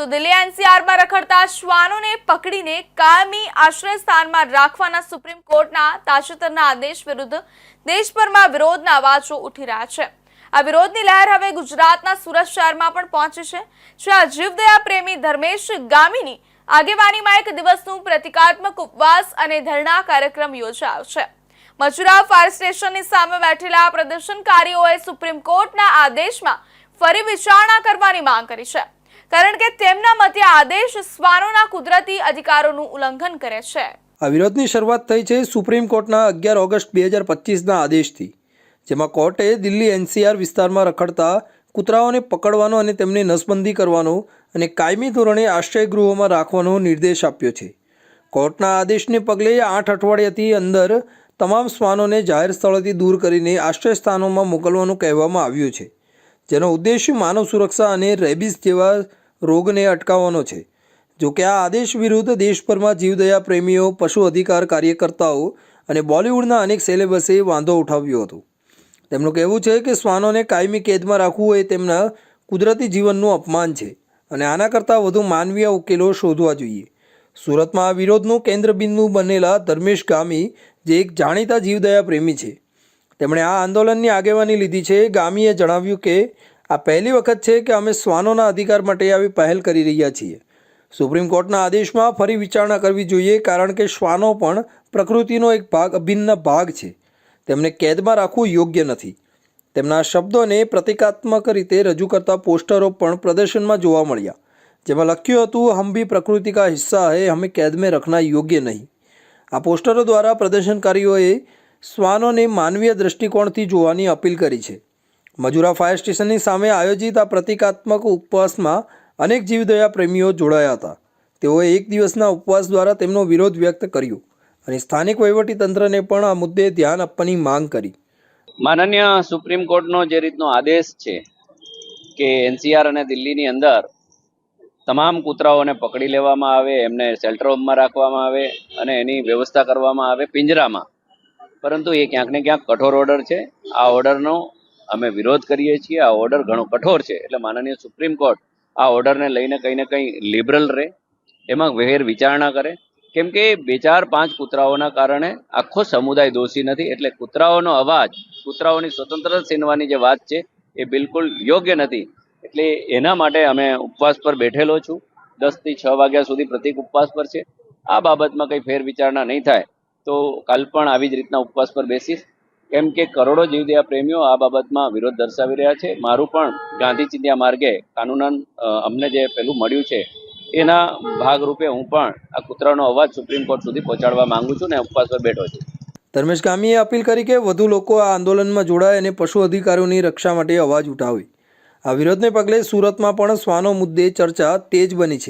તો દિલ્હી એનસીઆરમાં રખડતા શ્વાનોને પકડીને કાયમી આશ્રય સ્થાનમાં રાખવાના સુપ્રીમ કોર્ટના તાજેતરના આદેશ વિરુદ્ધ દેશભરમાં વિરોધના અવાજો ઉઠી રહ્યા છે. આ વિરોધની લહેર હવે ગુજરાતના સુરત શહેરમાં પણ પહોંચી છે, જ્યાં જીવદયા પ્રેમી ધર્મેશ ગામીની આગેવાનીમાં એક દિવસનું પ્રતિકાત્મક ઉપવાસ અને ધરણા કાર્યક્રમ યોજાયો છે. મજુરા ફાયર સ્ટેશનની સામે બેઠેલા પ્રદર્શનકારીઓએ સુપ્રીમ કોર્ટના આદેશમાં ફરી વિચારણા કરવાની માંગ કરી છે. કારણ કે તેમના મતે આદેશ શ્વાનોના કુદરતી અધિકારોનું ઉલ્લંઘન કરે છે. આ વિરોધની શરૂઆત થઈ છે સુપ્રીમ કોર્ટના અગિયાર ઓગસ્ટ બે હજાર પચીસના આદેશથી, જેમાં કોર્ટે દિલ્હી એનસીઆર વિસ્તારમાં રખડતા કૂતરાઓને પકડવાનો અને તેમની નસબંધી કરવાનો અને કાયમી ધોરણે આશ્રયગૃહોમાં રાખવાનો નિર્દેશ આપ્યો છે. કોર્ટના આદેશને પગલે આઠ અઠવાડિયાથી અંદર તમામ શ્વાનોને જાહેર સ્થળોથી દૂર કરીને આશ્રય સ્થાનોમાં મોકલવાનું કહેવામાં આવ્યું છે, જેનો ઉદ્દેશ માનવ સુરક્ષા અને રેબીઝ જેવા રોગને અટકાવવાનો છે. જો કે આ આદેશ વિરુદ્ધ દેશભરમાં જીવદયા પ્રેમીઓ, પશુ અધિકાર કાર્યકર્તાઓ અને બોલિવૂડના અનેક સેલેબસે વાંધો ઉઠાવ્યો હતો. તેમનું કહેવું છે કે શ્વાનોને કાયમી કેદમાં રાખવું એ તેમના કુદરતી જીવનનું અપમાન છે અને આના કરતાં વધુ માનવીય ઉકેલો શોધવા જોઈએ. સુરતમાં આ વિરોધનું કેન્દ્રબિંદુ બનેલા ધર્મેશ ગામી, જે એક જાણીતા જીવદયા પ્રેમી છે. તેમણે આ આંદોલનની આગેવાની લીધી છે. ગામીએ જણાવ્યું કે આ પહેલી વખત છે કે અમે શ્વાનોના અધિકાર માટે આવી પહેલ કરી રહ્યા છીએ. સુપ્રીમ કોર્ટના આદેશમાં ફરી વિચારણા કરવી જોઈએ કારણ કે શ્વાનો પણ પ્રકૃતિનો એક ભાગ, અભિન્ન ભાગ છે. તેમને કેદમાં રાખવું યોગ્ય નથી. તેમના શબ્દોને પ્રતિકાત્મક રીતે રજૂ કરતા પોસ્ટરો પણ પ્રદર્શનમાં જોવા મળ્યા, જેમાં લખ્યું હતું હમ ભી પ્રકૃતિ કા હિસ્સા હૈ, હમે કેદ में રખના યોગ્ય નહીં. આ પોસ્ટરો દ્વારા પ્રદર્શનકારીઓએ શ્વાનોને માનવીય દૃષ્ટિકોણથી જોવાની અપીલ કરી છે. મજુરા ફાયર સ્ટેશનની સામે આયોજિત આ પ્રતિકાત્મક ઉપવાસમાં અનેક જીવદયા પ્રેમીઓ જોડાયા હતા. તેઓએ એક દિવસના ઉપવાસ દ્વારા તેમનો વિરોધ વ્યક્ત કર્યો અને સ્થાનિક વહીવટીતંત્રને પણ આ મુદ્દે ધ્યાન આપવાની માંગ કરી. માનનીય સુપ્રીમ કોર્ટનો જે રીતનો આદેશ છે કે એનસીઆર અને દિલ્હીની અંદર તમામ કૂતરાઓને પકડી લેવામાં આવે, એમને શેલ્ટર હોમમાં રાખવામાં આવે અને એની વ્યવસ્થા કરવામાં આવે પિંજરામાં. પરંતુ એ ક્યાંક ને ક્યાંક કઠોર ઓર્ડર છે. આ ઓર્ડરનો અમે વિરોધ કરીએ છીએ. આ ઓર્ડર ઘણો કઠોર છે. એટલે માનનીય સુપ્રીમ કોર્ટ આ ઓર્ડરને લઈને કંઈ ને કંઈ લિબરલ રહે. એમાં વેર વિચારણા કરે. કેમ કે બે ચાર પાંચ કૂતરાઓના કારણે આખો સમુદાય દોષી નથી. એટલે કૂતરાઓનો અવાજ, કૂતરાઓની સ્વતંત્રતા છીનવાની જે વાત છે, એ બિલકુલ યોગ્ય નથી. એટલે એના માટે અમે ઉપવાસ પર બેઠેલો છું. દસથી છ વાગ્યા સુધી પ્રતિક ઉપવાસ પર છે. આ બાબતમાં કંઈ ફેર વિચારણા નહીં થાય. તો કાલ પણ આવી જ રીતના ઉપવાસ પર બેસીશ. કેમ કે કરોડો જીવદયા પ્રેમીઓ આ બાબતમાં વિરોધ દર્શાવી રહ્યા છે. મારું પણ ગાંધી ચિંધ્યા માર્ગે કાનૂનન અમને જે પેલું મળ્યું છે, એના ભાગરૂપે હું પણ આ કૂતરાનો અવાજ સુપ્રીમ કોર્ટ સુધી પહોંચાડવા માંગુ છું ને ઉપવાસ પર બેઠો છું. ધર્મેશ ગામીએ અપીલ કરી કે વધુ લોકો આ આંદોલનમાં જોડાય અને પશુ અધિકારોની રક્ષા માટે અવાજ ઉઠાવે. આ વિરોધને પગલે સુરતમાં પણ શ્વાનો મુદ્દે ચર્ચા તેજ બની છે.